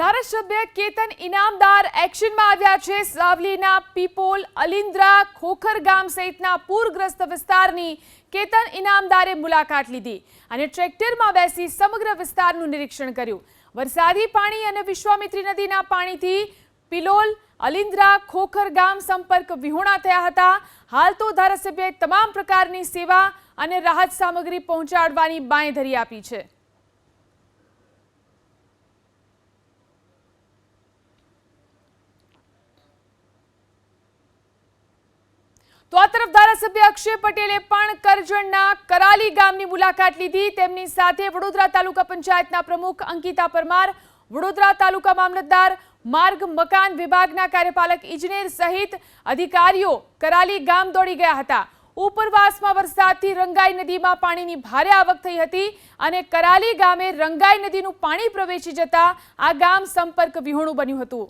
ધારાસભ્ય કેતન ઇનામદાર એક્શનમાં આવ્યા છે. સાવલીના પીપોલ અલિન્દ્રા ખોખર ગામ સહિતના પૂરગ્રસ્ત વિસ્તારની કેતન ઇનામદારે મુલાકાત લીધી અને ટ્રેક્ટરમાં બેસી સમગ્ર વિસ્તારનું નિરીક્ષણ કર્યું. વરસાદી પાણી અને વિશ્વામિત્રી નદીના પાણીથી પિલોલ અલિન્દ્રા ખોખર ગામ સંપર્ક વિહોણા થયા હતા. હાલ તો ધારાસભ્યએ તમામ પ્રકારની સેવા અને રાહત સામગ્રી પહોંચાડવાની બાંયધરી આપી છે. તો આ તરફ ધારાસભ્ય અક્ષય પટેલે પણ કરજણના કરાલી ગામની મુલાકાત લીધી. તેમની સાથે વડોદરા તાલુકા પંચાયતના પ્રમુખ અંકિતા પરમાર, વડોદરા તાલુકા મામલતદાર, માર્ગ મકાન વિભાગના કાર્યપાલક ઇજનેર સહિત અધિકારીઓ કરાલી ગામ દોડી ગયા હતા. ઉપરવાસમાં વરસાદથી રંગાઈ નદીમાં પાણીની ભારે આવક થઈ હતી અને કરાલી ગામે રંગાઈ નદીનું પાણી પ્રવેશી જતા આ ગામ સંપર્ક વિહોણું બન્યું હતું.